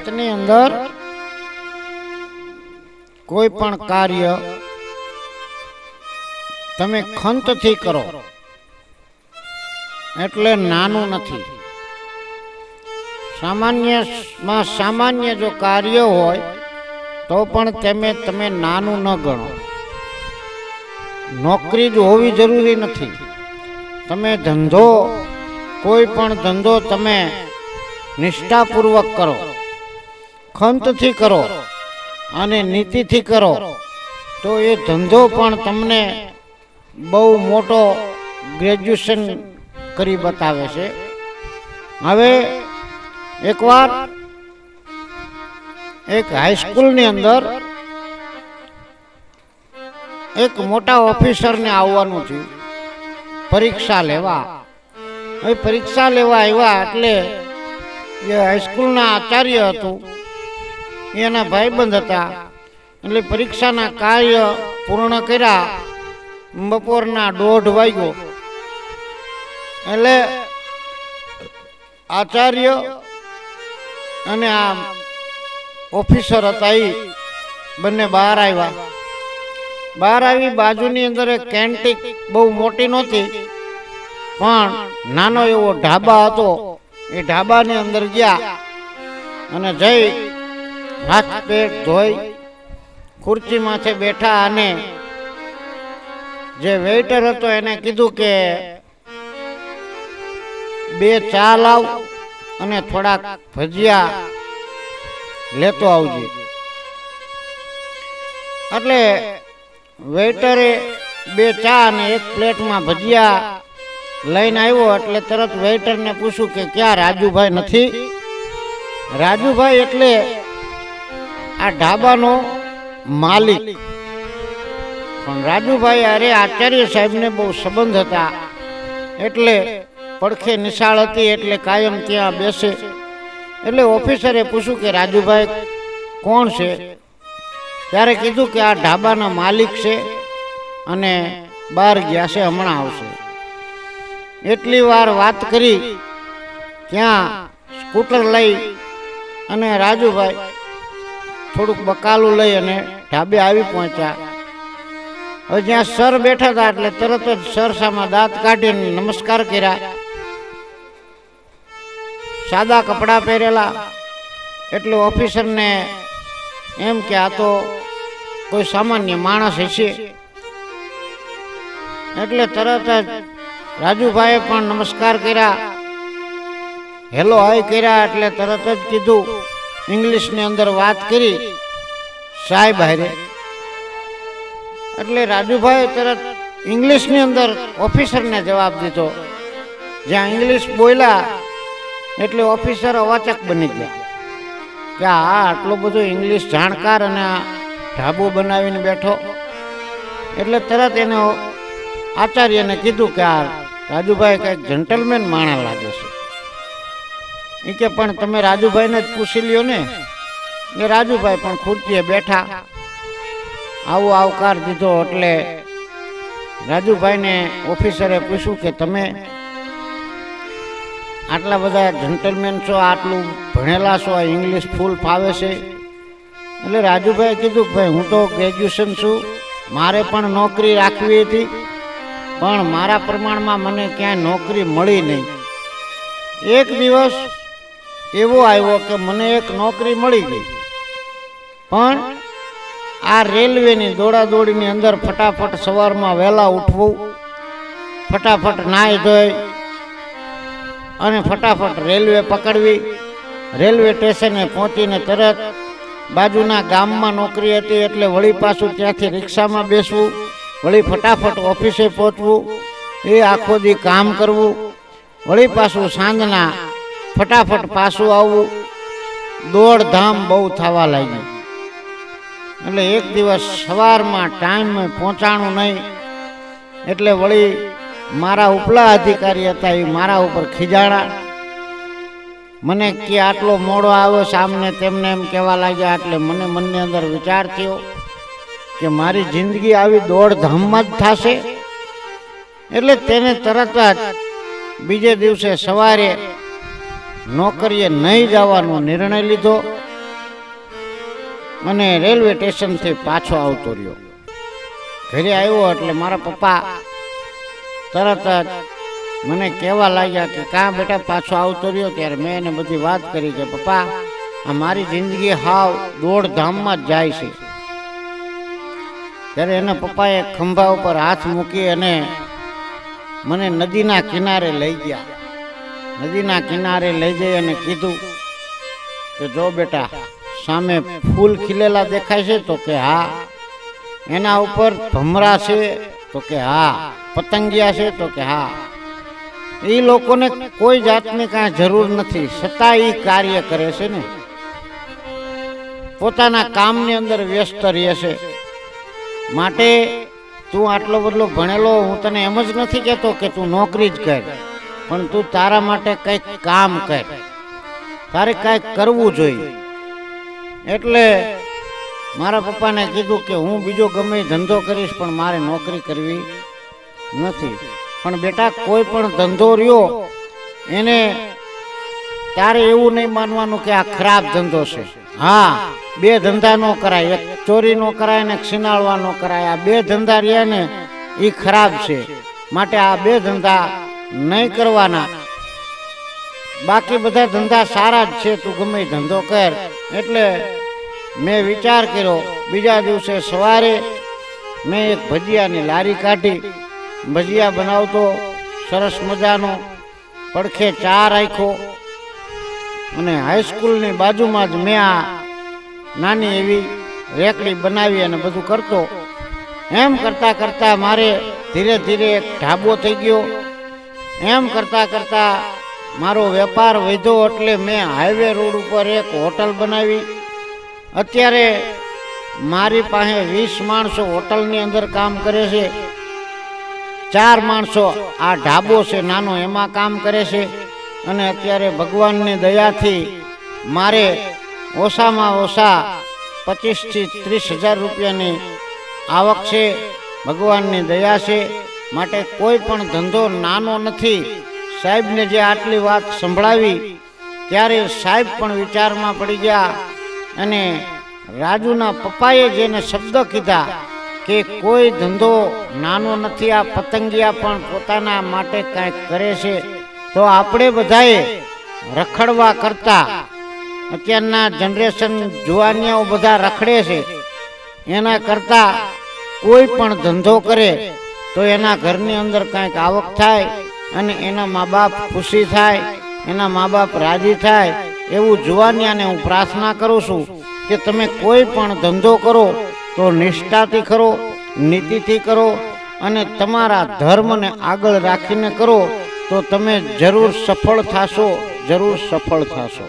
જગતની અંદર કોઈ પણ કાર્ય તમે ખંતથી કરો. એટલે નાનું નથી. સામાન્યમાં સામાન્ય જો કાર્ય હોય, તો પણ તમે તમે નાનું ન ગણો. નોકરી જ હોવી જરૂરી નથી. તમે ધંધો, કોઈ પણ ધંધો તમે નિષ્ઠાપૂર્વક કરો. ખંતથી કરો અને નીતિથી કરો. તો એ ધંધો પણ તમને બહુ મોટો ગ્રેજ્યુએશન કરી બતાવે છે. હવે એકવાર એક હાઈસ્કૂલની અંદર એક મોટા ઓફિસરને આવવાનું થયું. પરીક્ષા લેવા. હવે પરીક્ષા લેવા આવ્યા એટલે જે હાઈસ્કૂલના આચાર્ય હતું. એના ભાઈબંધ હતા. એટલે પરીક્ષાના કાર્ય પૂર્ણ કર્યા. બપોરના દોઢ વાગ્યો. એટલે આચાર્ય અને આ ઓફિસર હતા એ બંને બહાર આવ્યા. બહાર આવી બાજુની અંદર એક કેન્ટીક બહુ મોટી નહોતી, પણ નાનો એવો ઢાબા હતો. એ ઢાબાની અંદર ગયા અને જઈ હાથ પેટ ધોઈ ખુરચી માથે બેઠા અને જે વેઇટર હતો એને કીધું કે બે ચા લાવ અને થોડાક ભજીયા લેતો આવજે. એટલે વેઇટરે બે ચા અને એક પ્લેટમાં ભજીયા લઈને આવ્યો એટલે તરત વેઇટરને પૂછ્યું કે ક્યાં રાજુભાઈ નથી? રાજુભાઈ એટલે આ ઢાબાનો માલિક. પણ રાજુભાઈ અરે આચાર્ય સાહેબને બહુ સંબંધ હતા. એટલે પડખે નિશાળ હતી, એટલે કાયમ ત્યાં બેસે. એટલે ઓફિસરે પૂછ્યું કે, રાજુભાઈ, કોણ છે? ત્યારે કીધું કે, આ ઢાબાના માલિક છે અને બહાર ગયા છે, હમણાં આવશે. એટલી વાર વાત કરી, ત્યાં સ્કૂટર લઈ અને રાજુભાઈ થોડુંક બકાલું લઈ અને ઢાબે આવી પહોંચ્યા. હવે જ્યાં સર બેઠા હતા એટલે તરત જ સર સામે દાંત કાઢીને નમસ્કાર કર્યા. સાદા કપડાં પહેરેલા. એટલે ઓફિસરને એમ કે આ તો કોઈ સામાન્ય માણસ હશે. એટલે તરત જ રાજુભાઈએ પણ નમસ્કાર કર્યા. હેલો, હાય કર્યા એટલે તરત જ કીધું ઇંગ્લિશની અંદર વાત કરી, સાહેબ હારે. એટલે રાજુભાઈ તરત ઇંગ્લિશની અંદર ઓફિસરને જવાબ દીધો. જ્યાં ઇંગ્લિશ બોલ્યા, એટલે ઓફિસર અવાચક બની ગયા. કે આ આટલો બધો ઇંગ્લિશ જાણકાર અને આ ઢાબો બનાવીને બેઠો. એટલે તરત એને આચાર્યને કીધું કે આ રાજુભાઈ કંઈક જન્ટલમેન માણા લાગે છે. એ કે, પણ તમે રાજુભાઈને જ પૂછી લ્યો ને. એ રાજુભાઈ પણ ખુરશીએ બેઠા. આવો આવકાર દીધો એટલે રાજુભાઈને ઓફિસરે પૂછ્યું કે, તમે આટલા બધા જન્ટલમેન છો, આટલું ભણેલા છો, આ ઇંગ્લિશ ફૂલ ફાવે છે? એટલે રાજુભાઈ કીધું કે, ભાઈ, હું તો ગ્રેજ્યુએશન છું. મારે પણ નોકરી રાખવી હતી, પણ મારા પ્રમાણમાં મને ક્યાંય નોકરી મળી નહીં. એક દિવસ એવો આવ્યો કે મને એક નોકરી મળી ગઈ. પણ આ રેલવેની દોડાદોડીની અંદર ફટાફટ સવારમાં વહેલા ઉઠવું, ફટાફટ નાહી ધોઈ અને ફટાફટ રેલવે પકડવી. રેલવે સ્ટેશને પહોંચીને તરત બાજુના ગામમાં નોકરી હતી એટલે વળી પાછું ત્યાંથી રિક્ષામાં બેસવું, વળી ફટાફટ ઓફિસે પહોંચવું, એ આખો દી કામ કરવું, વળી પાછું સાંજના ફટાફટ પાછું આવવું દોડધામ બહુ થવા લાગી. એટલે એક દિવસ સવારમાં ટાઈમે પહોંચાણું નહીં. એટલે વળી મારા ઉપલા અધિકારી હતા એ મારા ઉપર ખીજાણા. મને કે આટલો મોડો આવ્યો સામને તેમને એમ કહેવા લાગ્યા એટલે મને મનની અંદર વિચાર થયો કે મારી જિંદગી આવી દોડધામમાં જ થશે. એટલે તેને તરત જ બીજે દિવસે સવારે નોકરીએ નહીં જવાનો નિર્ણય લીધો અને રેલવે સ્ટેશનથી પાછો આવતો રહ્યો. ઘરે આવ્યો એટલે મારા પપ્પા તરત જ મને કહેવા લાગ્યા કે કાં બેટા પાછો આવતો રહ્યો? ત્યારે મેં એને બધી વાત કરી કે, પપ્પા, આ મારી જિંદગી હાવ દોડધામમાં જ જાય છે. ત્યારે એના પપ્પાએ ખંભા ઉપર હાથ મૂકી અને મને નદીના કિનારે લઈ ગયા. નદીના કિનારે લઈ જઈ અને કીધું કે જો બેટા, સામે ફૂલ ખીલેલા દેખાય છે તો કે હા. એના ઉપર ભમરા છે તો કે હા. પતંગિયા છે તો કે હા. એ લોકોને કોઈ જાતની કાંઈ જરૂર નથી. છતાં એ કાર્ય કરે છે ને. પોતાના કામની અંદર વ્યસ્ત રહે છે. માટે તું આટલો બધો ભણેલો, હું તને એમ જ નથી કહેતો કે તું નોકરી જ કર. પણ તું તારા માટે કંઈક કામ કર. તારે કાંઈક કરવું જોઈએ. એટલે મારા પપ્પાને કીધું કે હું બીજો ગમે ધંધો કરીશ, પણ મારે નોકરી કરવી નથી. પણ બેટા, કોઈ પણ ધંધો રહ્યો, એને તારે એવું નહીં માનવાનું કે આ ખરાબ ધંધો છે. હા, બે ધંધા નો કરાય. એક ચોરી નો કરાય ને એક છીનાળવા નો કરાય. આ બે ધંધા રહ્યા ને એ ખરાબ છે. માટે આ બે ધંધા નહીં કરવાના. બાકી બધા ધંધા સારા જ છે, તું ગમે ધંધો કર. એટલે મેં વિચાર કર્યો, બીજા દિવસે સવારે મેં એક ભજીયાની લારી કાઢી. ભજીયા બનાવતો, સરસ મજાનો પડખે ચા રાખ્યો. અને હાઈસ્કૂલની બાજુમાં જ મેં આ નાની એવી રેકડી બનાવી અને બધું કરતો. એમ કરતાં કરતાં મારે ધીરે ધીરે એક ઢાબો થઈ ગયો. એમ કરતાં કરતાં મારો વેપાર વધ્યો એટલે મેં હાઈવે રોડ ઉપર એક હોટલ બનાવી. અત્યારે મારી પાસે વીસ માણસો હોટલની અંદર કામ કરે છે. ચાર માણસો આ ઢાબો છે, નાનો એમાં કામ કરે છે. અને અત્યારે ભગવાનની દયાથી મારે ઓછામાં ઓછા પચીસથી ત્રીસ હજાર રૂપિયાની આવક છે. ભગવાનની દયા છે. માટે કોઈ પણ ધંધો નાનો નથી. સાહેબને જે આટલી વાત સંભળાવી, ત્યારે સાહેબ પણ વિચારમાં પડી ગયા અને રાજુના પપ્પાએ જેને શબ્દ કીધા કે કોઈ ધંધો નાનો નથી, આ પતંગિયા પણ પોતાના માટે કાંઈક કરે છે, તો આપણે બધાએ રખડવા કરતા. અત્યારના જનરેશન જુવાનિયાઓ બધા રખડે છે. એના કરતા કોઈ પણ ધંધો કરે તો એના ઘરની અંદર કાંઈક આવક થાય અને એના મા બાપ ખુશી થાય, એના મા બાપ રાજી થાય, એવું જુવાનિયાને હું પ્રાર્થના કરું છું કે તમે કોઈ પણ ધંધો કરો તો નિષ્ઠાથી કરો, નીતિથી કરો અને તમારા ધર્મને આગળ રાખીને કરો તો તમે જરૂર સફળ થશો, જરૂર સફળ થશો.